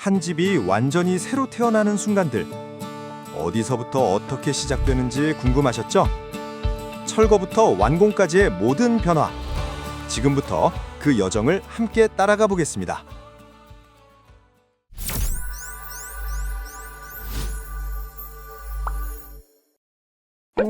한 집이 완전히 새로 태어나는 순간들. 어디서부터 어떻게 시작되는지 궁금하셨죠? 철거부터 완공까지의 모든 변화. 지금부터 그 여정을 함께 따라가 보겠습니다.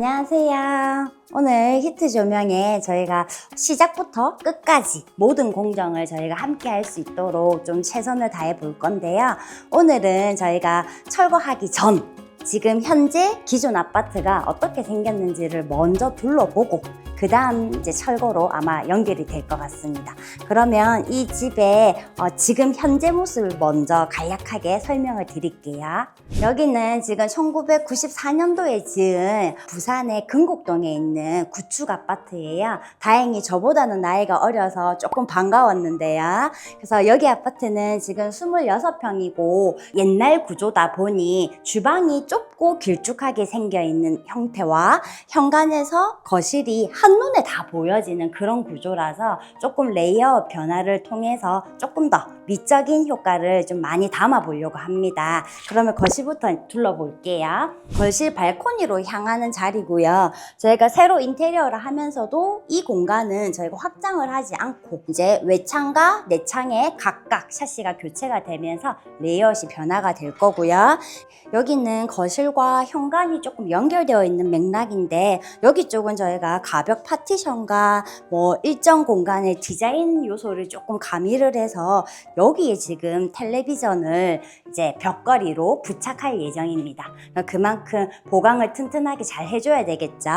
안녕하세요. 오늘 히트 조명에 저희가 시작부터 끝까지 모든 공정을 저희가 함께 할 수 있도록 좀 최선을 다해 볼 건데요. 오늘은 저희가 철거하기 전 지금 현재 기존 아파트가 어떻게 생겼는지를 먼저 둘러보고 그 다음 이제 철거로 아마 연결이 될 것 같습니다. 그러면 이 집의 어, 지금 현재 모습을 먼저 간략하게 설명을 드릴게요. 여기는 지금 1994년도에 지은 부산의 금곡동에 있는 구축 아파트예요. 다행히 저보다는 나이가 어려서 조금 반가웠는데요. 그래서 여기 아파트는 지금 26평이고 옛날 구조다 보니 주방이 좁고 길쭉하게 생겨 있는 형태와 현관에서 거실이 한 눈에 다 보여지는 그런 구조라서 조금 레이아웃 변화를 통해서 조금 더 미적인 효과를 좀 많이 담아 보려고 합니다. 그러면 거실부터 둘러볼게요. 거실 발코니로 향하는 자리고요. 저희가 새로 인테리어를 하면서도 이 공간은 저희가 확장을 하지 않고 이제 외창과 내창에 각각 샤시가 교체가 되면서 레이아웃이 변화가 될 거고요. 여기는 거실과 현관이 조금 연결되어 있는 맥락인데 여기 쪽은 저희가 가벽 파티션과 뭐 일정 공간의 디자인 요소를 조금 가미를 해서 여기에 지금 텔레비전을 이제 벽걸이로 부착할 예정입니다. 그만큼 보강을 튼튼하게 잘 해줘야 되겠죠.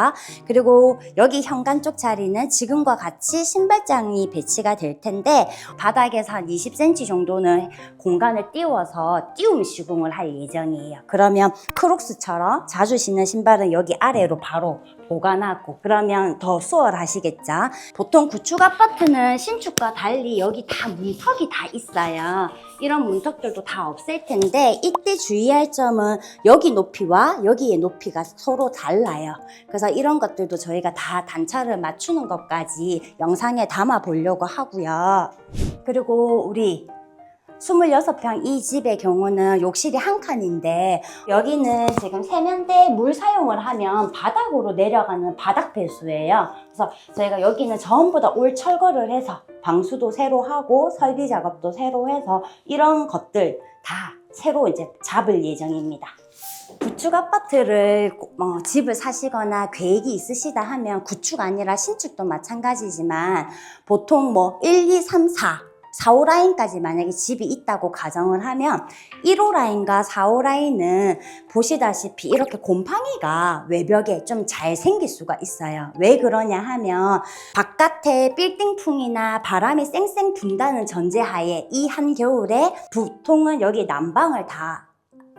그리고 여기 현관 쪽 자리는 지금과 같이 신발장이 배치가 될 텐데 바닥에서 한 20cm 정도는 공간을 띄워서 띄움 시공을 할 예정이에요. 그러면 크록스처럼 자주 신는 신발은 여기 아래로 바로 보관하고 그러면 더 수월하시겠죠. 보통 구축 아파트는 신축과 달리 여기 다 문턱이 다 있어요. 이런 문턱들도 다 없을 텐데 이때 주의할 점은 여기 높이와 여기의 높이가 서로 달라요. 그래서 이런 것들도 저희가 다 단차를 맞추는 것까지 영상에 담아 보려고 하고요. 그리고 우리 26평 이 집의 경우는 욕실이 한 칸인데 여기는 지금 세면대 물 사용을 하면 바닥으로 내려가는 바닥 배수예요. 그래서 저희가 여기는 전부 다 올 철거를 해서 방수도 새로 하고 설비 작업도 새로 해서 이런 것들 다 새로 이제 잡을 예정입니다. 구축 아파트를 어, 집을 사시거나 계획이 있으시다 하면 구축 아니라 신축도 마찬가지지만 보통 뭐 1, 2, 3, 4 4호 라인까지 만약에 집이 있다고 가정을 하면 1호 라인과 4호 라인은 보시다시피 이렇게 곰팡이가 외벽에 좀 잘 생길 수가 있어요. 왜 그러냐 하면 바깥에 빌딩풍이나 바람이 쌩쌩 분다는 전제하에 이 한겨울에 보통은 여기 난방을 다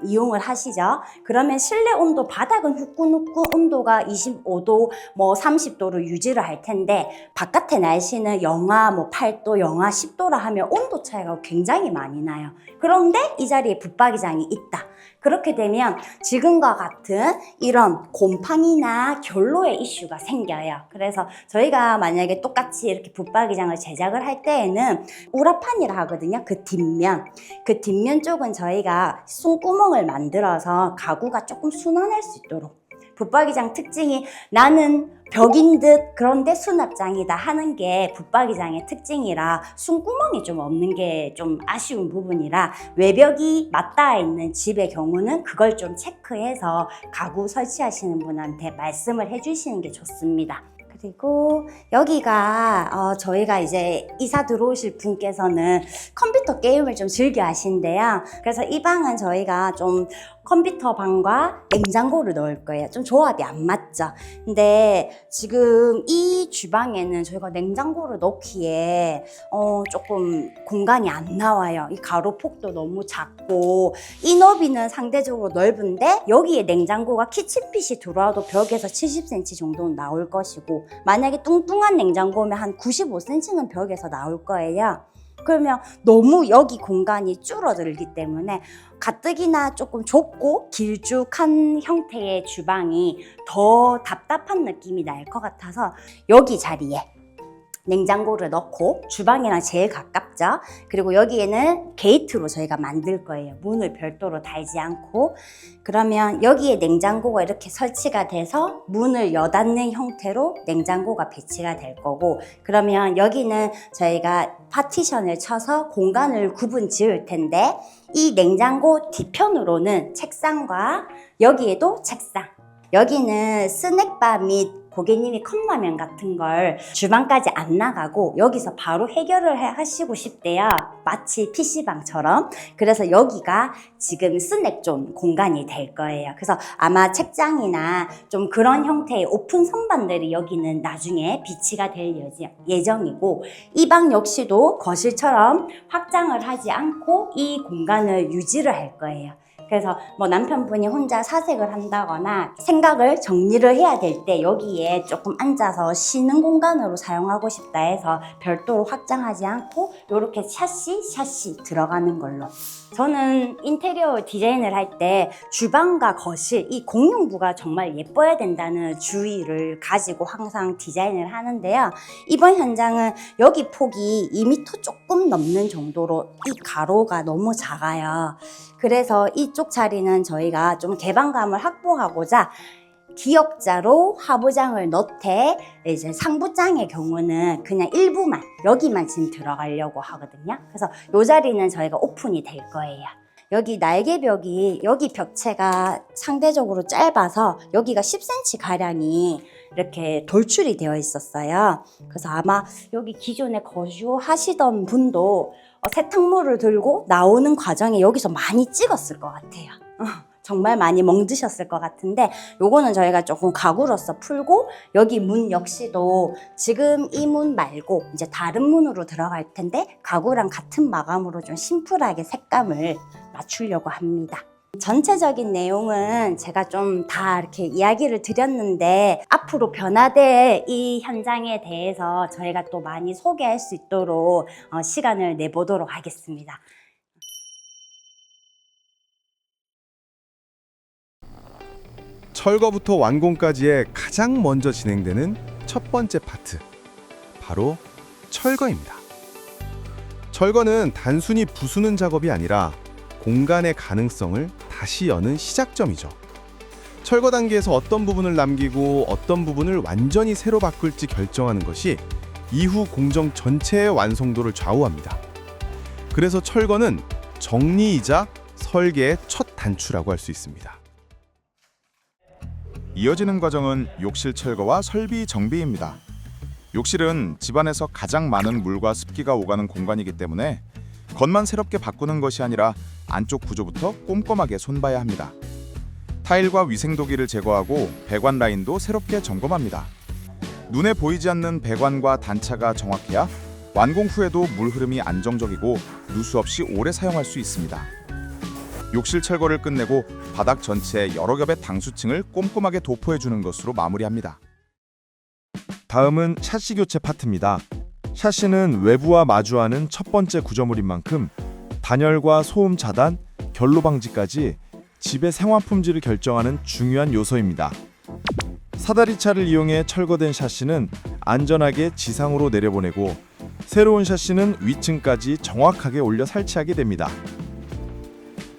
이용을 하시죠. 그러면 실내 온도 바닥은 후끈후끈 온도가 25도 뭐 30도로 유지를 할 텐데 바깥의 날씨는 영하 뭐 8도, 영하 10도라 하면 온도 차이가 굉장히 많이 나요. 그런데 이 자리에 붙박이장이 있다. 그렇게 되면 지금과 같은 이런 곰팡이나 결로의 이슈가 생겨요. 그래서 저희가 만약에 똑같이 이렇게 붙박이장을 제작을 할 때에는 우라판이라 하거든요. 그 뒷면. 그 뒷면 쪽은 저희가 숨구멍을 만들어서 가구가 조금 순환할 수 있도록 붙박이장 특징이 나는 벽인 듯 그런데 수납장이다 하는 게 붙박이장의 특징이라 숨구멍이 좀 없는 게 좀 아쉬운 부분이라 외벽이 맞닿아 있는 집의 경우는 그걸 좀 체크해서 가구 설치하시는 분한테 말씀을 해주시는 게 좋습니다. 그리고 여기가 어, 저희가 이제 이사 들어오실 분께서는 컴퓨터 게임을 좀 즐겨 하신대요. 그래서 이 방은 저희가 좀 컴퓨터 방과 냉장고를 넣을 거예요. 좀 조합이 안 맞죠. 근데 지금 이 주방에는 저희가 냉장고를 넣기에 어, 조금 공간이 안 나와요. 이 가로폭도 너무 작고 이 너비는 상대적으로 넓은데 여기에 냉장고가 키친핏이 들어와도 벽에서 70cm 정도는 나올 것이고 만약에 뚱뚱한 냉장고면 한 95cm는 벽에서 나올 거예요. 그러면 너무 여기 공간이 줄어들기 때문에 가뜩이나 조금 좁고 길쭉한 형태의 주방이 더 답답한 느낌이 날 것 같아서 여기 자리에 냉장고를 넣고 주방이랑 제일 가깝죠. 그리고 여기에는 게이트로 저희가 만들 거예요. 문을 별도로 달지 않고 그러면 여기에 냉장고가 이렇게 설치가 돼서 문을 여닫는 형태로 냉장고가 배치가 될 거고 그러면 여기는 저희가 파티션을 쳐서 공간을 구분 지을 텐데 이 냉장고 뒤편으로는 책상과 여기에도 책상 여기는 스낵바 및 고객님이 컵라면 같은 걸 주방까지 안 나가고 여기서 바로 해결을 해- 하시고 싶대요. 마치 PC방처럼. 그래서 여기가 지금 스낵존 공간이 될 거예요. 그래서 아마 책장이나 좀 그런 형태의 오픈 선반들이 여기는 나중에 비치가 될 예정- 예정이고 이 방 역시도 거실처럼 확장을 하지 않고 이 공간을 유지를 할 거예요. 그래서 뭐 남편분이 혼자 사색을 한다거나 생각을 정리를 해야 될 때 여기에 조금 앉아서 쉬는 공간으로 사용하고 싶다 해서 별도로 확장하지 않고 이렇게 샷시 샷시 들어가는 걸로 저는 인테리어 디자인을 할 때 주방과 거실 이 공용부가 정말 예뻐야 된다는 주의를 가지고 항상 디자인을 하는데요. 이번 현장은 여기 폭이 2m 조금 넘는 정도로 이 가로가 너무 작아요. 그래서 이쪽 자리는 저희가 좀 개방감을 확보하고자 기역자로 하부장을 넣되 이제 상부장의 경우는 그냥 일부만 여기만 지금 들어가려고 하거든요. 그래서 이 자리는 저희가 오픈이 될 거예요. 여기 날개벽이 여기 벽체가 상대적으로 짧아서 여기가 10cm 가량이 이렇게 돌출이 되어 있었어요. 그래서 아마 여기 기존에 거주하시던 분도 어, 세탁물을 들고 나오는 과정에 여기서 많이 찍었을 것 같아요. 어, 정말 많이 멍드셨을 것 같은데 요거는 저희가 조금 가구로서 풀고 여기 문 역시도 지금 이 문 말고 이제 다른 문으로 들어갈 텐데 가구랑 같은 마감으로 좀 심플하게 색감을 맞추려고 합니다. 전체적인 내용은 제가 좀 다 이렇게 이야기를 드렸는데 앞으로 변화될 이 현장에 대해서 저희가 또 많이 소개할 수 있도록 어, 시간을 내보도록 하겠습니다. 철거부터 완공까지의 가장 먼저 진행되는 첫 번째 파트 바로 철거입니다. 철거는 단순히 부수는 작업이 아니라 공간의 가능성을 다시 여는 시작점이죠. 철거 단계에서 어떤 부분을 남기고 어떤 부분을 완전히 새로 바꿀지 결정하는 것이 이후 공정 전체의 완성도를 좌우합니다. 그래서 철거는 정리이자 설계의 첫 단추라고 할 수 있습니다. 이어지는 과정은 욕실 철거와 설비 정비입니다. 욕실은 집안에서 가장 많은 물과 습기가 오가는 공간이기 때문에 겉만 새롭게 바꾸는 것이 아니라 안쪽 구조부터 꼼꼼하게 손봐야 합니다. 타일과 위생도기를 제거하고 배관 라인도 새롭게 점검합니다. 눈에 보이지 않는 배관과 단차가 정확해야 완공 후에도 물 흐름이 안정적이고 누수 없이 오래 사용할 수 있습니다. 욕실 철거를 끝내고 바닥 전체에 여러 겹의 당수층을 꼼꼼하게 도포해 주는 것으로 마무리합니다. 다음은 샤시 교체 파트입니다. 샤시는 외부와 마주하는 첫 번째 구조물인 만큼 단열과 소음 차단, 결로 방지까지 집의 생활 품질을 결정하는 중요한 요소입니다. 사다리차를 이용해 철거된 샤시는 안전하게 지상으로 내려보내고 새로운 샤시는 위층까지 정확하게 올려 설치하게 됩니다.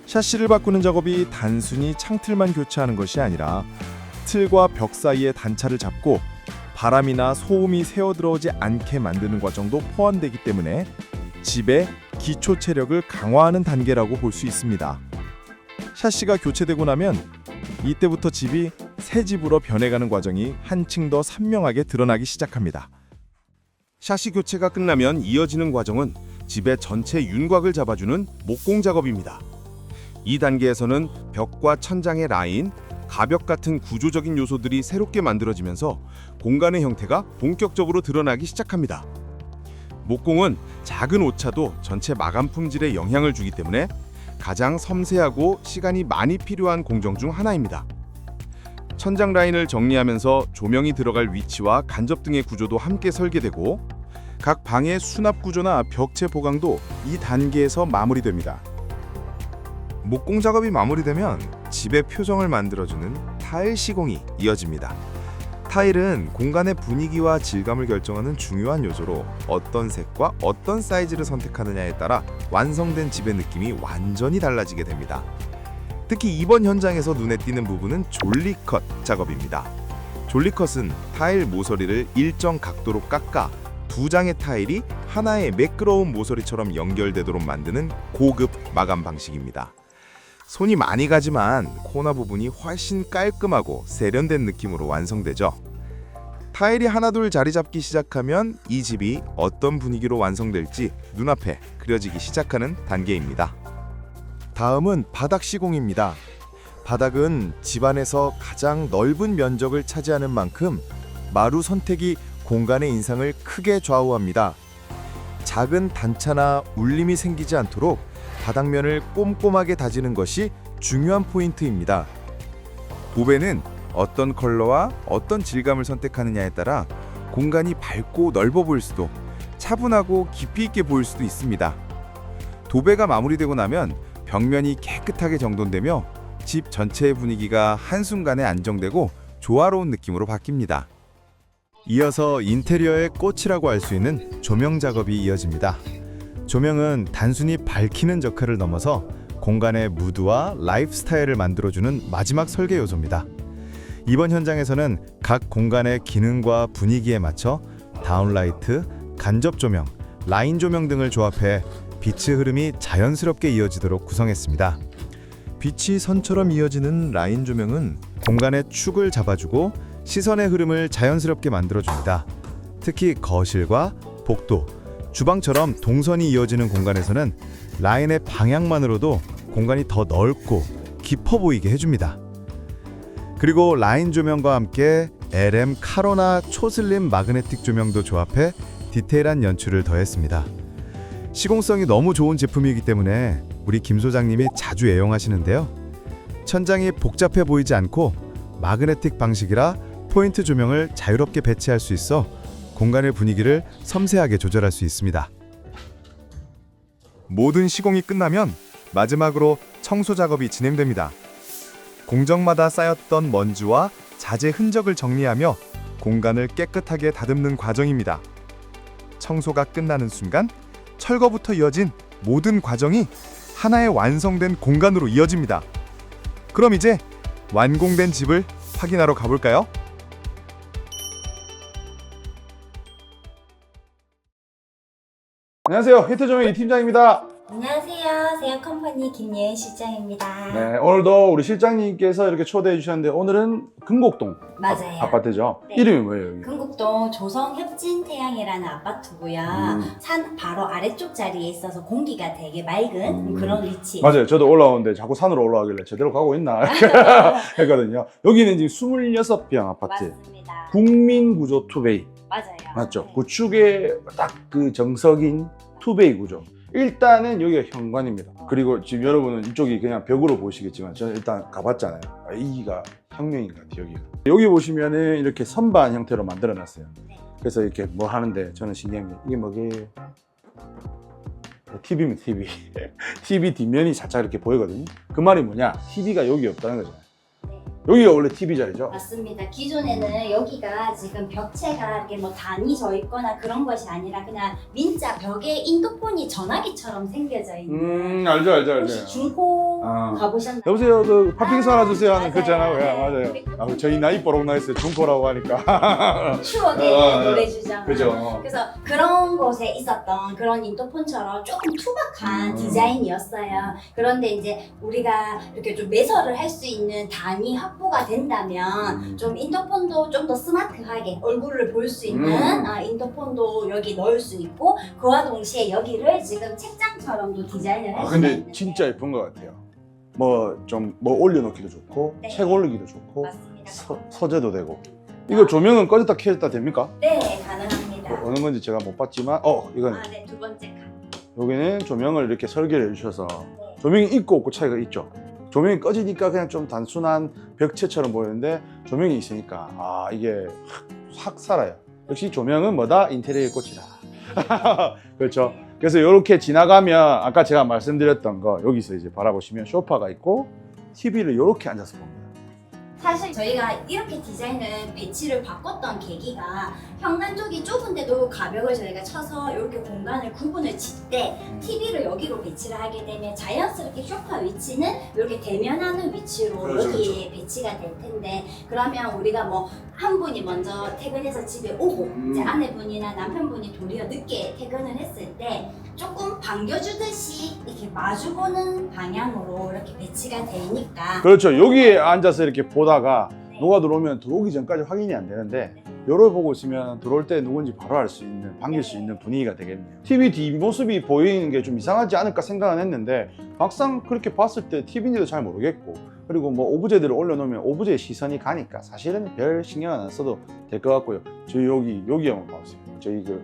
샤시를 바꾸는 작업이 단순히 창틀만 교체하는 것이 아니라 틀과 벽 사이의 단차를 잡고 바람이나 소음이 새어 들어오지 않게 만드는 과정도 포함되기 때문에 집의 기초 체력을 강화하는 단계라고 볼 수 있습니다. 샤시가 교체되고 나면 이때부터 집이 새 집으로 변해가는 과정이 한층 더 선명하게 드러나기 시작합니다. 샤시 교체가 끝나면 이어지는 과정은 집의 전체 윤곽을 잡아주는 목공 작업입니다. 이 단계에서는 벽과 천장의 라인, 가벽 같은 구조적인 요소들이 새롭게 만들어지면서 공간의 형태가 본격적으로 드러나기 시작합니다. 목공은 작은 오차도 전체 마감 품질에 영향을 주기 때문에 가장 섬세하고 시간이 많이 필요한 공정 중 하나입니다. 천장 라인을 정리하면서 조명이 들어갈 위치와 간접 등의 구조도 함께 설계되고 각 방의 수납 구조나 벽체 보강도 이 단계에서 마무리됩니다. 목공 작업이 마무리되면 집의 표정을 만들어주는 타일 시공이 이어집니다. 타일은 공간의 분위기와 질감을 결정하는 중요한 요소로 어떤 색과 어떤 사이즈를 선택하느냐에 따라 완성된 집의 느낌이 완전히 달라지게 됩니다. 특히 이번 현장에서 눈에 띄는 부분은 졸리컷 작업입니다. 졸리컷은 타일 모서리를 일정 각도로 깎아 두 장의 타일이 하나의 매끄러운 모서리처럼 연결되도록 만드는 고급 마감 방식입니다. 손이 많이 가지만 코너 부분이 훨씬 깔끔하고 세련된 느낌으로 완성되죠. 타일이 하나둘 자리 잡기 시작하면 이 집이 어떤 분위기로 완성될지 눈앞에 그려지기 시작하는 단계입니다. 다음은 바닥 시공입니다. 바닥은 집안에서 가장 넓은 면적을 차지하는 만큼 마루 선택이 공간의 인상을 크게 좌우합니다. 작은 단차나 울림이 생기지 않도록 바닥면을 꼼꼼하게 다지는 것이 중요한 포인트입니다. 도배는 어떤 컬러와 어떤 질감을 선택하느냐에 따라 공간이 밝고 넓어 보일 수도 차분하고 깊이 있게 보일 수도 있습니다. 도배가 마무리되고 나면 벽면이 깨끗하게 정돈되며 집 전체의 분위기가 한순간에 안정되고 조화로운 느낌으로 바뀝니다. 이어서 인테리어의 꽃이라고 할 수 있는 조명 작업이 이어집니다. 조명은 단순히 밝히는 역할을 넘어서 공간의 무드와 라이프 스타일을 만들어주는 마지막 설계 요소입니다. 이번 현장에서는 각 공간의 기능과 분위기에 맞춰 다운라이트, 간접 조명, 라인 조명 등을 조합해 빛의 흐름이 자연스럽게 이어지도록 구성했습니다. 빛이 선처럼 이어지는 라인 조명은 공간의 축을 잡아주고 시선의 흐름을 자연스럽게 만들어줍니다. 특히 거실과 복도, 주방처럼 동선이 이어지는 공간에서는 라인의 방향만으로도 공간이 더 넓고 깊어 보이게 해줍니다. 그리고 라인 조명과 함께 LM 카로나 초슬림 마그네틱 조명도 조합해 디테일한 연출을 더했습니다. 시공성이 너무 좋은 제품이기 때문에 우리 김 소장님이 자주 애용하시는데요. 천장이 복잡해 보이지 않고 마그네틱 방식이라 포인트 조명을 자유롭게 배치할 수 있어 공간의 분위기를 섬세하게 조절할 수 있습니다. 모든 시공이 끝나면 마지막으로 청소 작업이 진행됩니다. 공정마다 쌓였던 먼지와 자재 흔적을 정리하며 공간을 깨끗하게 다듬는 과정입니다. 청소가 끝나는 순간 철거부터 이어진 모든 과정이 하나의 완성된 공간으로 이어집니다. 그럼 이제 완공된 집을 확인하러 가볼까요? 안녕하세요. 히트조명 이 팀장입니다. 안녕하세요. 세영 컴퍼니 김예은 실장입니다. 네, 오늘도 우리 실장님께서 이렇게 초대해 주셨는데 오늘은 금곡동 맞아요. 아, 파트죠 네. 이름이 뭐예요? 여기? 금곡동 조성 협진 태양이라는 아파트고요. 음. 산 바로 아래쪽 자리에 있어서 공기가 되게 맑은 음. 그런 위치. 맞아요. 저도 올라오는데 자꾸 산으로 올라가길래 제대로 가고 있나 했거든요. 여기는 지금 26평 아파트. 맞습니다. 국민구조 투베이 맞아요. 맞죠? 네. 구축의 딱 그 정석인 투베이 구조. 일단은 여기가 현관입니다. 그리고 지금 여러분은 이쪽이 그냥 벽으로 보시겠지만 저는 일단 가봤잖아요. 아, 여기가 혁명인 것 같아요. 여기가. 여기 보시면은 이렇게 선반 형태로 만들어놨어요. 네. 그래서 이렇게 뭐 하는데 저는 신기한 게 이게 뭐게 TV입니다. TV. TV 뒷면이 살짝 이렇게 보이거든요. 그 말이 뭐냐? TV가 여기 없다는. 네. 여기가 원래 TV 자리죠. 맞습니다. 기존에는 여기가 지금 벽체가 이렇게 뭐 단이 져 있거나 그런 것이 아니라 그냥 민자 벽에 인터폰이 전화기처럼 생겨져 있는 음 알죠 알죠 혹시 중고 아. 가보셨나요? 여보세요 그 팥빙수 하나 주세요 하는. 그잖아요 예, 네. 맞아요 아, 저희 나이 뽀록 나이스 중고라고 하니까 추억의 아, 노래 주잖아요. 그죠 그래서 그런 곳에 있었던 그런 인터폰처럼 조금 투박한 음. 디자인이었어요. 그런데 이제 우리가 이렇게 좀 매설을 할 수 있는 단위 확 보가 된다면 음. 좀 인터폰도 좀 더 스마트하게 얼굴을 볼 수 있는 음. 아, 인터폰도 여기 넣을 수 있고 그와 동시에 여기를 지금 책장처럼도 디자인을 아 근데 진짜 예쁜 것 같아요 뭐 좀 뭐 올려놓기도 좋고 네. 책 올리기도 좋고 맞습니다. 서, 서재도 되고 이거 조명은 꺼졌다 켜졌다 됩니까? 네 가능합니다. 어, 어느 건지 제가 못 봤지만 어 이거는 아, 네, 두 번째 칸. 여기는 조명을 이렇게 설계를 해주셔서 네. 조명이 있고 없고 차이가 있죠 조명이 꺼지니까 그냥 좀 단순한 벽체처럼 보이는데 조명이 있으니까 아 이게 확, 확 살아요. 역시 조명은 뭐다? 인테리어의 꽃이다. 그렇죠? 그래서 이렇게 지나가면 아까 제가 말씀드렸던 거 여기서 이제 바라보시면 소파가 있고 TV를 이렇게 앉아서 봅니다. 사실 저희가 이렇게 디자인을 배치를 바꿨던 계기가 현관 쪽이 좁은데도 가벽을 저희가 쳐서 이렇게 공간을 구분을 짓때 TV를 여기로 배치를 하게 되면 자연스럽게 소파 위치는 이렇게 대면하는 위치로 그렇죠, 여기에 배치가 될 텐데 그러면 우리가 뭐 한 분이 먼저 퇴근해서 집에 오고 음. 이제 아내분이나 남편분이 도리어 늦게 퇴근을 했을 때 조금 반겨주듯이 이렇게 마주보는 방향으로 이렇게 배치가 되니까 그렇죠. 여기에 앉아서 이렇게 보다가 네. 누가 들어오면 들어오기 전까지 확인이 안 되는데 요걸 보고 있으면 들어올 때 누군지 바로 알 수 있는 반길 수 있는 분위기가 되겠네요. TV 뒷모습이 보이는 게 좀 이상하지 않을까 생각은 했는데 막상 그렇게 봤을 때 TV인지도 잘 모르겠고 그리고 뭐 오브제들을 올려놓으면 오브제의 시선이 가니까 사실은 별 신경 안 써도 될 것 같고요. 저희 여기 여기 한번 봐보세요. 저희 그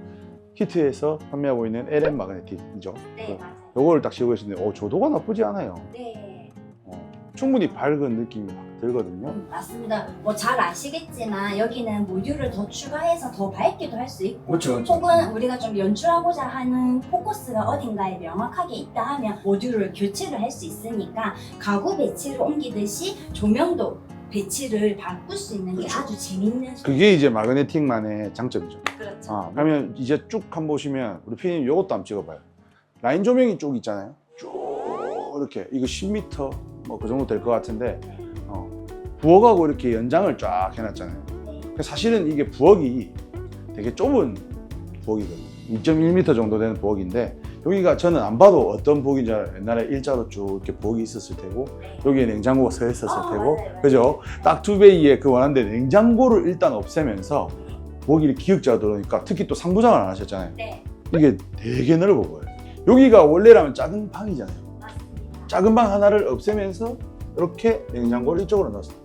히트에서 판매하고 있는 LM 마그네틱이죠. 네 맞아요. 요거를 딱 씌우고 계시는데 어, 조도가 나쁘지 않아요. 네. 어, 충분히 밝은 느낌이 확 들거든요. 음, 맞습니다. 뭐 잘 아시겠지만 여기는 모듈을 더 추가해서 더 밝기도 할 수 있고 그렇죠. 혹은 우리가 좀 연출하고자 하는 포커스가 어딘가에 명확하게 있다 하면 모듈을 교체를 할 수 있으니까 가구 배치를 옮기듯이 조명도 배치를 바꿀 수 있는 게 아주 재밌는 그게 이제 마그네틱만의 장점이죠. 그렇죠. 아, 그러면 이제 쭉 한번 보시면 우리 피디님 요것도 한번 찍어봐요. 라인 조명이 쭉 있잖아요. 쭉 이렇게 이거 10m 뭐 그 정도 될 것 같은데 어, 부엌하고 이렇게 연장을 쫙 해놨잖아요. 네. 그 사실은 이게 부엌이 되게 좁은 부엌이거든요. 2.1m 정도 되는 부엌인데 여기가 저는 안 봐도 어떤 부엌인지 알아요. 옛날에 일자로 쭉 이렇게 부엌이 있었을 테고 네. 여기에 냉장고가 서 있었을 어, 테고 맞아요, 맞아요. 그죠? 딱 두 배의 그 원하는데 냉장고를 일단 없애면서 부엌이 기역자가 들어오니까 특히 또 상부장을 안 하셨잖아요. 네. 이게 되게 넓어 보여요. 여기가 원래라면 작은 방이잖아요. 작은 방 하나를 없애면서 이렇게 냉장고를 이쪽으로 넣었어요.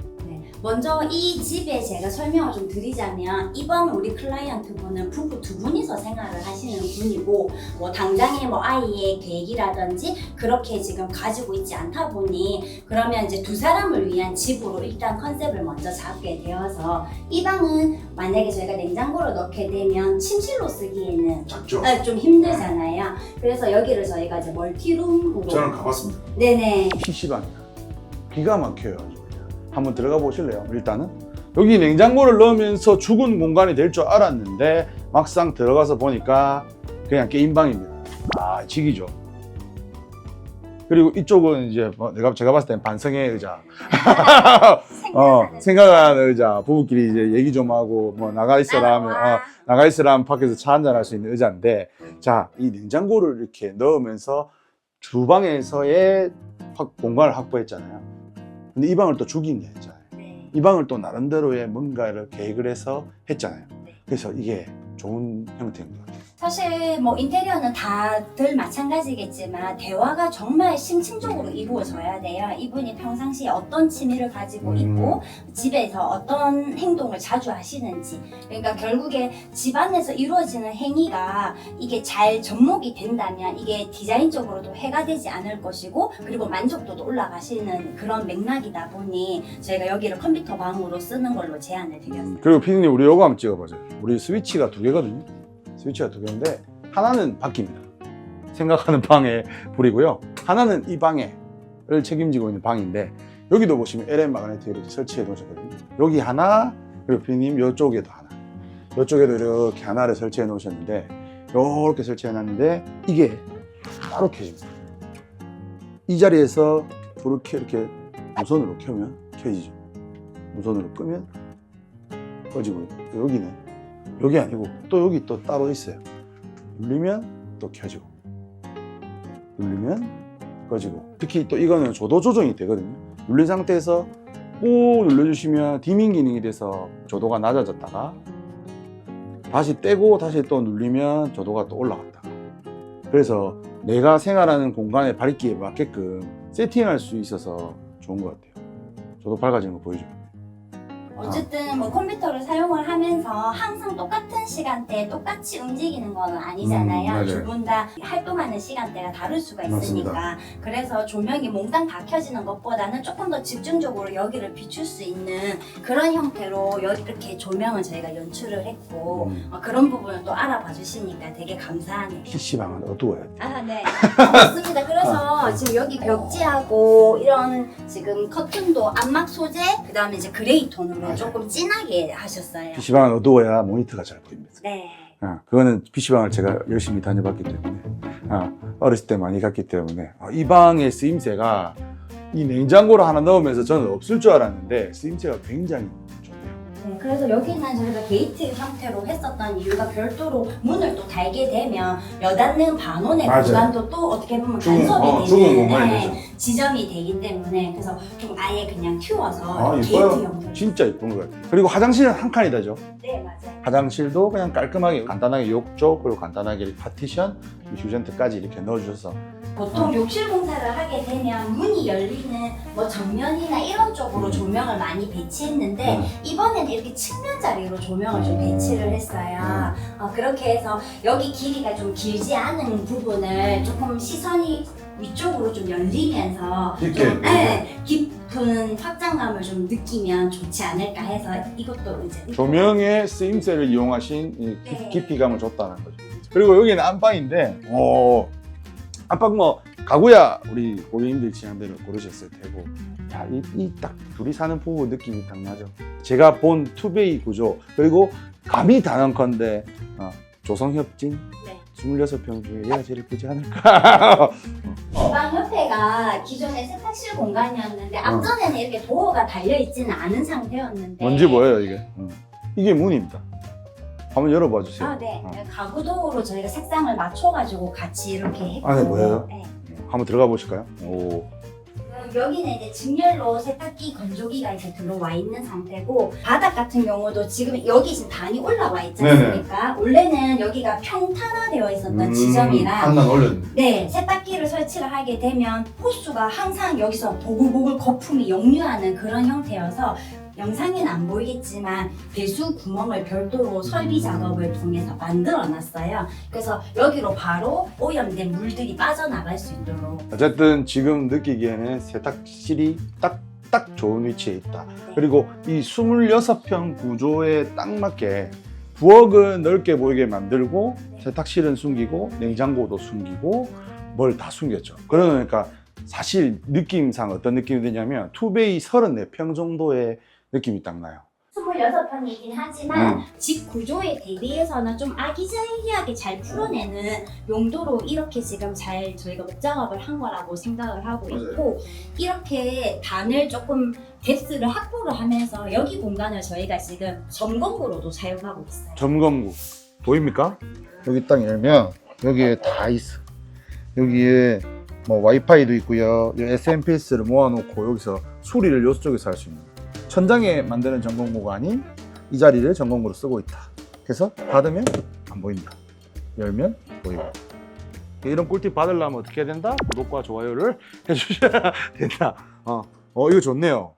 네. 먼저 이 집에 제가 설명을 좀 드리자면 이번 우리 클라이언트 분은 부부 두 분이서 생활을 하시는 분이고 뭐 당장에 뭐 아이의 계획이라든지 그렇게 지금 가지고 있지 않다 보니 그러면 이제 두 사람을 위한 집으로 일단 컨셉을 먼저 잡게 되어서 이 방은 만약에 저희가 냉장고를 넣게 되면 침실로 쓰기에는 작죠? 아, 좀 힘들잖아요. 그래서 여기를 저희가 이제 멀티룸으로 가봤습니다. 네네 PC방이다. 기가 막혀요. 아주. 한번 들어가 보실래요? 일단은 여기 냉장고를 넣으면서 죽은 공간이 될 줄 알았는데 막상 들어가서 보니까 그냥 게임방입니다. 아, 직이죠. 그리고 이쪽은 이제 뭐 내가 제가 봤을 땐 반성의 의자. 어, 생각하는 의자. 부부끼리 이제 얘기 좀 하고 뭐 나가 있어라 하면 어, 나가 있으라 하면 밖에서 차 한잔 할 수 있는 의자인데 자, 이 냉장고를 이렇게 넣으면서 주방에서의 확- 공간을 확보했잖아요. 근데 이 방을 또 죽인 게 아니잖아요. 네. 이 방을 또 나름대로의 뭔가를 계획을 해서 했잖아요. 네. 그래서 이게 좋은 형태인 것 같아요. 사실 뭐 인테리어는 다들 마찬가지겠지만 대화가 정말 심층적으로 이루어져야 돼요. 이분이 평상시에 어떤 취미를 가지고 음. 있고 집에서 어떤 행동을 자주 하시는지 그러니까 결국에 집안에서 이루어지는 행위가 이게 잘 접목이 된다면 이게 디자인적으로도 해가 되지 않을 것이고 그리고 만족도도 올라가시는 그런 맥락이다 보니 저희가 여기를 컴퓨터 방으로 쓰는 걸로 제안을 드렸어요. 그리고 피디님 우리 요거 한번 찍어보죠. 우리 스위치가 두 개거든요. 스위치가 두 개인데 하나는 바뀝니다. 생각하는 방에 불이고요. 하나는 이 방에를 책임지고 있는 방인데 여기도 보시면 LM 마그네틱 이렇게 설치해 놓으셨거든요. 여기 하나 그리고 피디님 이쪽에도 하나. 이쪽에도 이렇게 하나를 설치해 놓으셨는데 이렇게 설치해 놨는데 이게 따로 켜집니다. 이 자리에서 켜 이렇게 무선으로 켜면 켜지죠. 무선으로 끄면 꺼지고 여기는 여기 아니고 또 여기 또 따로 있어요. 눌리면 또 켜지고 눌리면 꺼지고 특히 또 이거는 조도 조정이 되거든요. 눌린 상태에서 꾹 눌러주시면 디밍 기능이 돼서 조도가 낮아졌다가 다시 떼고 다시 또 눌리면 조도가 또 올라갔다가 그래서 내가 생활하는 공간의 밝기에 맞게끔 세팅할 수 있어서 좋은 것 같아요. 저도 밝아지는 거 보이죠? 어쨌든 뭐 컴퓨터를 사용을 하면서 항상 똑같은 시간대에 똑같이 움직이는 건 아니잖아요. 음, 맞아요. 두분 다 활동하는 시간대가 다를 수가 있으니까. 맞습니다. 그래서 조명이 몽땅 다 켜지는 것보다는 조금 더 집중적으로 여기를 비출 수 있는 그런 형태로 여기 이렇게 조명을 저희가 연출을 했고 음. 어, 그런 부분을 또 알아봐 주시니까 되게 감사하네요. PC방은 어두워요. 아, 네. 맞습니다. 그래서 지금 여기 벽지하고 이런 지금 커튼도 안막 소재, 그 다음에 이제 그레이 톤으로 맞아요. 조금 진하게 하셨어요. PC방은 어두워야 모니터가 잘 보입니다. 네. 아, 그거는 PC방을 제가 열심히 다녀봤기 때문에 아, 어렸을 때 많이 갔기 때문에 아, 이 방의 쓰임새가 이 냉장고를 하나 넣으면서 저는 없을 줄 알았는데 쓰임새가 굉장히 네, 그래서 여기는 저희가 게이트 형태로 했었던 이유가 별도로 문을 또 달게 되면 여닫는 반원의 맞아요. 공간도 또 어떻게 보면 죽은, 간섭이 어, 되는 죽은 공간이 네, 되죠. 지점이 되기 때문에 그래서 좀 아예 그냥 틔워서 아, 게이트 이뻐요. 형태로 진짜 이쁜 것 같아요. 그리고 화장실은 한 칸이다죠. 네 맞아요. 화장실도 그냥 깔끔하게 간단하게 욕조 그리고 간단하게 파티션 휴전트까지 이렇게 넣어주셔서 보통 어. 욕실 공사를 하게 되면 문이 열리는 뭐 정면이나 이런 쪽으로 음. 조명을 많이 배치했는데 음. 이번에는 이렇게 측면 자리로 조명을 좀 음. 배치를 했어요. 어, 그렇게 해서 여기 길이가 좀 길지 않은 부분을 조금 시선이 위쪽으로 좀 열리면서 깊게 좀 네, 깊은 확장감을 좀 느끼면 좋지 않을까 해서 이것도 이제 조명의 쓰임새를 이용하신 이 깊- 네. 깊이감을 줬다는 거죠. 그리고 여기는 안방인데, 오, 안방 뭐 가구야 우리 고객님들 취향대로 고르셨을 테고, 야, 이딱 둘이 사는 부부 느낌이 딱 나죠. 제가 본 투베이 구조 그리고 감이 단언컨대 어, 조성협진 네. 26평 중에 얘가 제일 예쁘지 않을까? 주방 옆에가 기존의 세탁실 공간이었는데 앞전에는 이렇게 도어가 달려 있지는 않은 상태였는데 뭔지 보여요 이게? 음. 이게 문입니다. 한번 열어봐 주세요. 아, 네. 어. 가구 도어로 저희가 색상을 맞춰가지고 같이 이렇게 했고 안에 뭐예요? 네. 한번 들어가 보실까요? 오. 여기는 이제 직렬로 세탁기 건조기가 이제 들어와 있는 상태고 바닥 같은 경우도 지금 여기 지금 단이 올라와 있지. 않습니까? 원래는 여기가 평탄화되어 있었던 음, 지점이라 하나 올렸네. 네, 세탁기를 설치를 하게 되면 호수가 항상 여기서 보글보글 거품이 역류하는 그런 형태여서 영상에는 안 보이겠지만 배수 구멍을 별도로 설비 작업을 통해서 만들어 놨어요. 그래서 여기로 바로 오염된 물들이 빠져나갈 수 있도록. 어쨌든 지금 느끼기에는 세탁실이 딱, 딱 좋은 위치에 있다. 네. 그리고 이 26평 구조에 딱 맞게 부엌은 넓게 보이게 만들고 세탁실은 숨기고 냉장고도 숨기고 뭘 다 숨겼죠. 그러니까 사실 느낌상 어떤 느낌이 드냐면 투베이 34평 정도의 느낌이 딱 나요. 26평이긴 하지만 음. 집 구조에 대비해서는 좀 아기자기하게 잘 풀어내는 용도로 이렇게 지금 잘 저희가 목작업을 한 거라고 생각을 하고 맞아요. 있고 이렇게 단을 조금 뎁스를 확보를 하면서 여기 공간을 저희가 지금 점검구로도 사용하고 있어요. 점검구 보입니까? 여기 딱 열면 여기에 다 있어. 여기에 뭐 와이파이도 있고요. SMPS를 모아놓고 여기서 수리를 이쪽에서 할 수 있는. 천장에 만드는 점검구가 아닌 이 자리를 점검구로 쓰고 있다. 그래서 닫으면 안 보인다. 열면 보이고. 이런 꿀팁 받으려면 어떻게 해야 된다? 구독과 좋아요를 해주셔야 된다. 어, 어 이거 좋네요.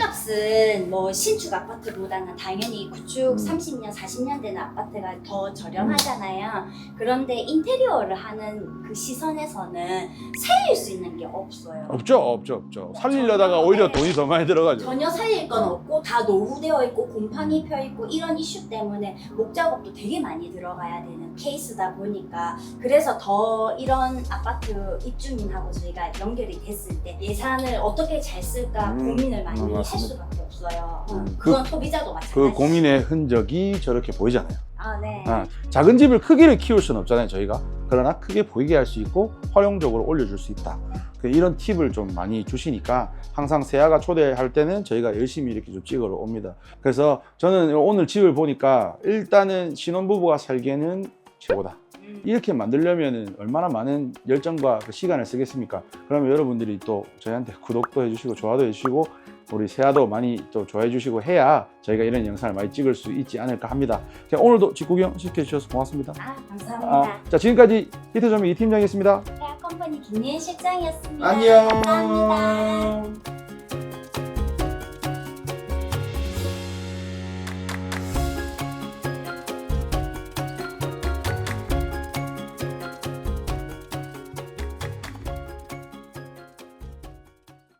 집값은 뭐 신축 아파트보다는 당연히 구축 음. 30년, 40년 된 아파트가 더 저렴하잖아요. 그런데 인테리어를 하는 그 시선에서는 살릴 수 있는 게 없어요. 없죠, 없죠, 없죠. 살리려다가 오히려 돈이 더 많이 들어가죠. 전혀 살릴 건 없고 다 노후되어 있고 곰팡이 펴 있고 이런 이슈 때문에 목 작업도 되게 많이 들어가야 되는 케이스다 보니까 그래서 더 이런 아파트 입주민하고 저희가 연결이 됐을 때 예산을 어떻게 잘 쓸까 음, 고민을 많이 음, 할 맞습니다. 수밖에 없어요. 어, 음, 그건 소비자도 마찬가지. 그 고민의 흔적이 저렇게 보이잖아요. 아 네. 아, 작은 집을 크기를 키울 수는 없잖아요, 저희가. 그러나 크게 보이게 할 수 있고 활용적으로 올려줄 수 있다. 그 이런 팁을 좀 많이 주시니까 항상 세아가 초대할 때는 저희가 열심히 이렇게 좀 찍으러 옵니다. 그래서 저는 오늘 집을 보니까 일단은 신혼부부가 살기에는 최고다. 음. 이렇게 만들려면 얼마나 많은 열정과 그 시간을 쓰겠습니까? 그러면 여러분들이 또 저희한테 구독도 해주시고 좋아도 해주시고 우리 세아도 많이 또 좋아해 주시고 해야 저희가 이런 영상을 많이 찍을 수 있지 않을까 합니다. 자, 오늘도 집 구경 시켜주셔서 고맙습니다. 아 감사합니다. 아, 자 지금까지 히트점의 이 팀장이었습니다. 대학 컴퍼니 김예은 실장이었습니다. 안녕. 감사합니다.